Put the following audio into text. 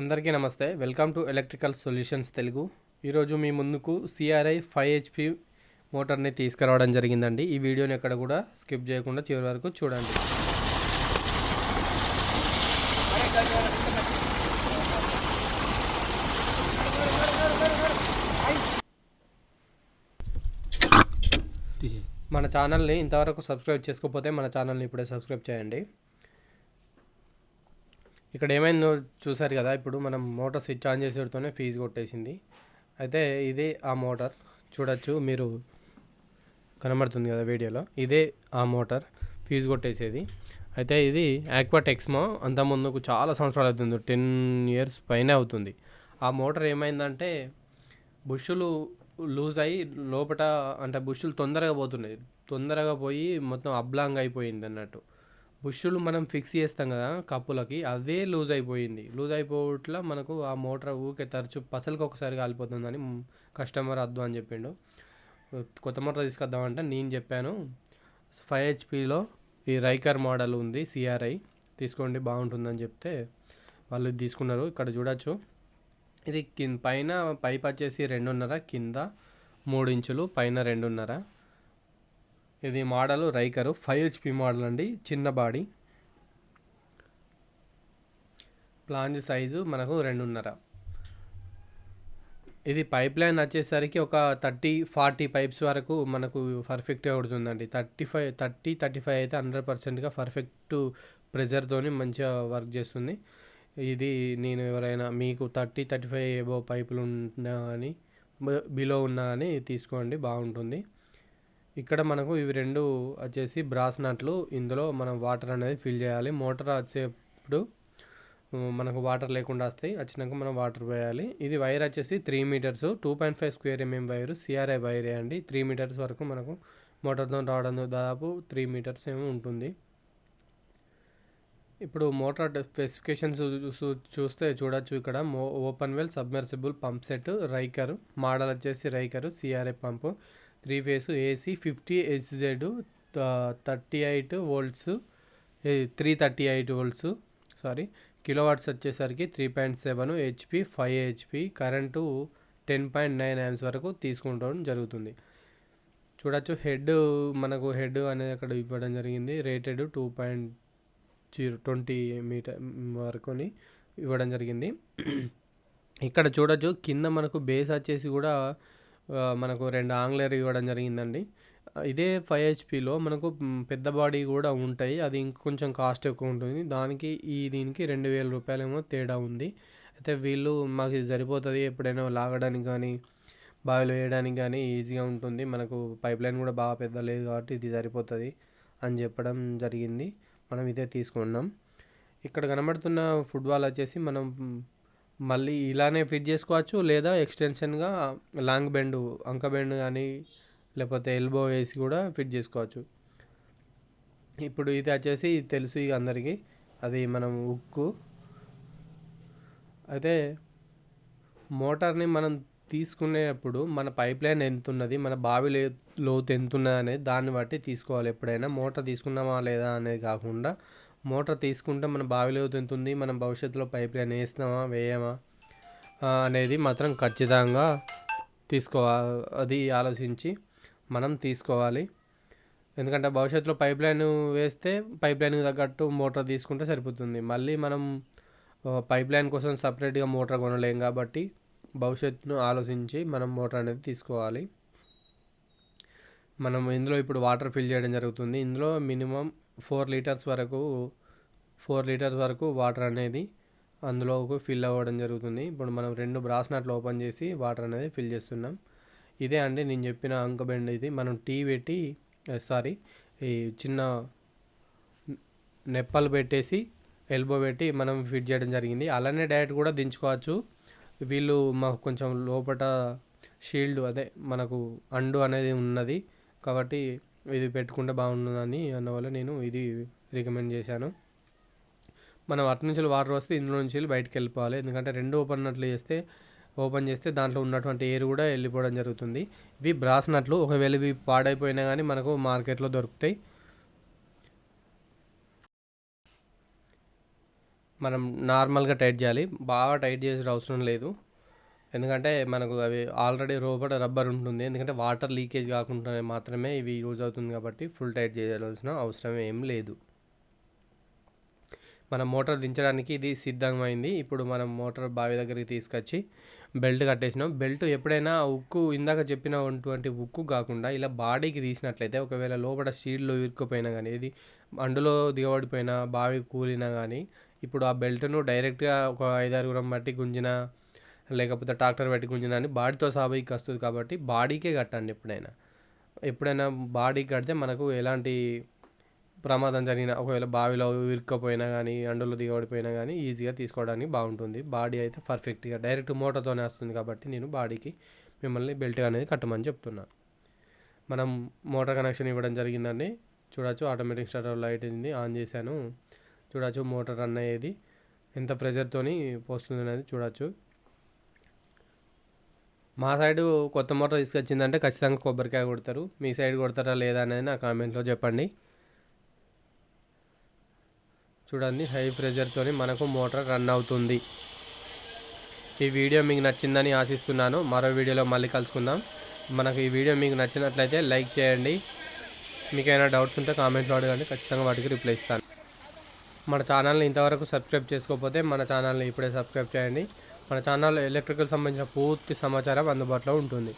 అందరికీ నమస్తే. Welcome to electrical solutions Telugu. ఈరోజు మీ ముందుకు సిఆర్ఐ ఫైవ్ హెచ్పి మోటార్ని తీసుకురావడం జరిగిందండి. ఈ వీడియోని ఎక్కడ కూడా స్కిప్ చేయకుండా చివరి వరకు చూడండి. మన ఛానల్ని ఇంతవరకు సబ్స్క్రైబ్ చేసుకోకపోతే మన ఛానల్ని ఇప్పుడే సబ్స్క్రైబ్ చేయండి. ఇక్కడ ఏమైందో చూసారు కదా ఇప్పుడు మనం మోటార్ స్విచ్ ఆన్ చేసేటతోనే ఫీజు కొట్టేసింది. అయితే ఇదే ఆ మోటార్ చూడొచ్చు మీరు కనబడుతుంది కదా వీడియోలో ఇదే ఆ మోటార్ ఫీజు కొట్టేసేది. అయితే ఇది యాక్వా టెక్స్మో అంత ముందుకు చాలా సంవత్సరాలు అవుతుంది టెన్ ఇయర్స్ పైనే అవుతుంది. ఆ మోటార్ ఏమైందంటే బుష్లు లూజ్ అయ్యి లోపల అంటే బుష్లు తొందరగా పోతున్నాయి తొందరగా పోయి మొత్తం అబ్లాంగ్ అయిపోయింది అన్నట్టు. బుష్లు మనం ఫిక్స్ చేస్తాం కదా కప్పులకి అవే లూజ్ అయిపోయింది. లూజ్ అయిపోవట్ల మనకు ఆ మోటార్ ఊకే తరచు పసలకి ఒకసారి కాలిపోతుందని కస్టమర్ వద్దు అని చెప్పిండు. కొత్త మోటార్ తీసుకొద్దామంటే నేను చెప్పాను ఫైవ్ హెచ్పిలో ఈ రైకర్ మోడల్ ఉంది సిఆర్ఐ తీసుకోండి బాగుంటుందని చెప్తే వాళ్ళు తీసుకున్నారు. ఇక్కడ చూడొచ్చు. ఇది కింద పైన పైప్ వచ్చేసి రెండున్నర కింద మూడు ఇంచులు పైన రెండున్నర. ఇది మోడల్ రైకరు ఫైవ్ హెచ్పి మోడల్ అండి చిన్న బాడీ. ప్లాంజ్ సైజు మనకు రెండున్నర. ఇది పైప్ లైన్ వచ్చేసరికి ఒక థర్టీ ఫార్టీ పైప్స్ వరకు మనకు పర్ఫెక్ట్గా ఉడుతుందండి thirty five thirty thirty five అయితే హండ్రెడ్ పర్సెంట్గా పర్ఫెక్ట్ ప్రెజర్తోని మంచిగా వర్క్ చేస్తుంది. ఇది నేను ఎవరైనా మీకు థర్టీ థర్టీ ఫైవ్ ఏబో పైపులు ఉన్నా అని బిలో ఉన్నా అని తీసుకోండి బాగుంటుంది. ఇక్కడ మనకు ఇవి రెండు వచ్చేసి బ్రాస్ నట్లు. ఇందులో మనం వాటర్ అనేది ఫిల్ చేయాలి. మోటార్ వచ్చేప్పుడు మనకు వాటర్ లేకుండా వస్తాయి. వచ్చినాక మనం వాటర్ పోయాలి. ఇది వైర్ వచ్చేసి three metres. Two point five square mm wire. CRI వైరే అండి. త్రీ మీటర్స్ వరకు మనకు మోటార్తో రావడం దాదాపు త్రీ మీటర్స్ ఏమో ఉంటుంది. ఇప్పుడు మోటార్ స్పెసిఫికేషన్స్ చూస్తే చూడొచ్చు ఇక్కడ. మో open well submersible pump set Ryker. Model వచ్చేసి Ryker. CRI pump. Three phase AC fifty SZ thirty eight volts three thirty eight volts sorry kilowatts వచ్చేసరికి three point seven HP five HP current ten point nine amps వరకు తీసుకుంటడం జరుగుతుంది. చూడొచ్చు head మనకు head అనేది అక్కడ ఇవ్వడం జరిగింది. Rated two point zero twenty metre వరకుని ఇవ్వడం జరిగింది. ఇక్కడ చూడొచ్చు కింద మనకు బేస్ వచ్చేసి కూడా మనకు రెండు ఆంగ్లర్ ఇవ్వడం జరిగిందండి. ఇదే ఫైవ్ హెచ్పిలో మనకు పెద్ద బాడీ కూడా ఉంటాయి. అది ఇంకొంచెం కాస్ట్ ఎక్కువ ఉంటుంది. దానికి ఈ దీనికి రెండు వేల రూపాయలేమో తేడా ఉంది. అయితే వీళ్ళు మాకు ఇది సరిపోతుంది. ఎప్పుడైనా లాగడానికి కానీ బావిలో వేయడానికి కానీ ఈజీగా ఉంటుంది. మనకు పైప్ లైన్ కూడా బాగా పెద్ద లేదు కాబట్టి ఇది సరిపోతుంది అని చెప్పడం జరిగింది. మనం ఇదే తీసుకున్నాం. ఇక్కడ కనబడుతున్న ఫుట్బాల్ వచ్చేసి మనం మళ్ళీ ఇలానే ఫిట్ చేసుకోవచ్చు లేదా ఎక్స్టెన్షన్గా లాంగ్ బెండ్ అంక బెండ్ కానీ లేకపోతే ఎల్బో వేసి కూడా ఫిట్ చేసుకోవచ్చు. ఇప్పుడు ఇది వచ్చేసి తెలుసు ఇక అందరికీ. అది మనం ఉక్కు. అయితే మోటార్ని మనం తీసుకునేటప్పుడు మన పైప్ లైన్ ఎంత ఉన్నది మన బావి లోతు ఎంత ఉన్నది అనేది దాన్ని బట్టి తీసుకోవాలి ఎప్పుడైనా. మోటార్ తీసుకున్నామా లేదా అనేది కాకుండా మోటార్ తీసుకుంటే మన బావి లోతు ఎంత ఉంది మనం భవిష్యత్తులో పైప్ లైన్ వేస్తున్నామా వేయమా? అనేది మాత్రం ఖచ్చితంగా తీసుకోవాలి అది ఆలోచించి మనం తీసుకోవాలి. ఎందుకంటే భవిష్యత్తులో పైప్ లైన్ వేస్తే పైప్ లైన్కి తగ్గట్టు మోటార్ తీసుకుంటే సరిపోతుంది. మళ్ళీ మనం పైప్ లైన్ కోసం సపరేట్గా మోటార్ కొనలేం కాబట్టి భవిష్యత్తును ఆలోచించి మనం మోటార్ అనేది తీసుకోవాలి. మనం ఇందులో ఇప్పుడు వాటర్ ఫిల్ చేయడం జరుగుతుంది. ఇందులో మినిమం ఫోర్ లీటర్స్ వరకు ఫోర్ లీటర్స్ వరకు వాటర్ అనేది అందులో ఫిల్ అవ్వడం జరుగుతుంది. ఇప్పుడు మనం రెండు బ్రాస్ నట్లు ఓపెన్ చేసి వాటర్ అనేది ఫిల్ చేస్తున్నాం. ఇదే అండి నేను చెప్పిన అంక బెండ్ ఇది. మనం టీ పెట్టి సారీ ఈ చిన్న నెప్పలు పెట్టేసి ఎల్బో పెట్టి మనం ఫిట్ చేయడం జరిగింది. అలానే డైరెక్ట్ కూడా దించుకోవచ్చు. వీళ్ళు మాకు కొంచెం లోపల షీల్డ్ అదే మనకు అండు అనేది ఉన్నది. కాబట్టి ఇది పెట్టుకుంటే బాగుంటుందని అన్నవల్ల నేను ఇది రికమెండ్ చేశాను. మనం అటు నుంచి వాటర్ వస్తే ఇందులో నుంచి బయటకు వెళ్ళిపోవాలి. ఎందుకంటే రెండు ఓపెన్ నట్లు చేస్తే ఓపెన్ చేస్తే దాంట్లో ఉన్నటువంటి ఎయిర్ కూడా వెళ్ళిపోవడం జరుగుతుంది. ఇవి బ్రాస్ నట్లు ఒకవేళ ఇవి పాడైపోయినా కానీ మనకు మార్కెట్లో దొరుకుతాయి. మనం నార్మల్గా టైట్ చేయాలి. బాగా టైట్ చేసే అవసరం లేదు. ఎందుకంటే మనకు అవి ఆల్రెడీ రోబోట్ రబ్బర్ ఉంటుంది. ఎందుకంటే వాటర్ లీకేజ్ కాకుండా మాత్రమే ఇవి యూజ్ అవుతుంది కాబట్టి ఫుల్ టైట్ చేయాల్సిన అవసరం ఏం లేదు. మనం మోటార్ దించడానికి ఇది సిద్ధమైంది. ఇప్పుడు మనం మోటార్ బావి దగ్గరికి తీసుకొచ్చి బెల్ట్ కట్టేసినాం. బెల్ట్ ఎప్పుడైనా ఉక్కు ఇందాక చెప్పినటువంటి ఉక్కు కాకుండా ఇలా బాడీకి తీసినట్లయితే ఒకవేళ లోపల స్టీల్లో ఇరుక్కుపోయినా కానీ ఇది అందులో దిగబడిపోయినా బావి కూలినా కానీ ఇప్పుడు ఆ బెల్ట్ను డైరెక్ట్గా ఒక ఐదారుగురం బట్టి గుంజిన లేకపోతే ట్రాక్టర్ పెట్టి గుంజిన అని బాడీతో సాబైకి వస్తుంది కాబట్టి బాడీకే కట్టండి ఎప్పుడైనా. ఎప్పుడైనా బాడీకి కడితే మనకు ఎలాంటి ప్రమాదం జరిగిన ఒకవేళ బావిలో ఇరుక్కపోయినా కానీ అండులో దిగబడిపోయినా కానీ ఈజీగా తీసుకోవడానికి బాగుంటుంది. బాడీ అయితే పర్ఫెక్ట్గా డైరెక్ట్ మోటార్తోనే వస్తుంది కాబట్టి నేను బాడీకి మిమ్మల్ని బెల్ట్ అనేది కట్టమని చెప్తున్నాను మనం మోటార్ కనెక్షన్ ఇవ్వడం జరిగిందండి. చూడొచ్చు ఆటోమేటిక్ స్టార్టర్ లైట్ ఉంది ఆన్ చేశాను. చూడొచ్చు మోటార్ రన్ అయ్యేది ఎంత ప్రెషర్తోని పోస్తుంది అనేది చూడొచ్చు. మా సైడు కొత్త మోటార్ తీసుకొచ్చిందంటే ఖచ్చితంగా కొబ్బరికాయ కొడతారు. మీ సైడ్ కొడతారా లేదా అనేది నా కామెంట్లో చెప్పండి. చూడండి హై ప్రెషర్తోని మనకు మోటార్ రన్ అవుతుంది. ఈ వీడియో మీకు నచ్చిందని ఆశిస్తున్నాను. మరో వీడియోలో మళ్ళీ కలుసుకుందాం. మనకు ఈ వీడియో మీకు నచ్చినట్లయితే లైక్ చేయండి. మీకు ఏమైనా డౌట్స్ ఉంటే కామెంట్లో అడగండి. ఖచ్చితంగా వాటికి రిప్లై ఇస్తాను. మన ఛానల్ని ఇంతవరకు సబ్స్క్రైబ్ చేసుకోకపోతే మన ఛానల్ని ఇప్పుడే సబ్స్క్రైబ్ చేయండి. మన ఛానల్లో ఎలక్ట్రికల్ సంబంధించిన పూర్తి సమాచారం అందుబాటులో ఉంటుంది.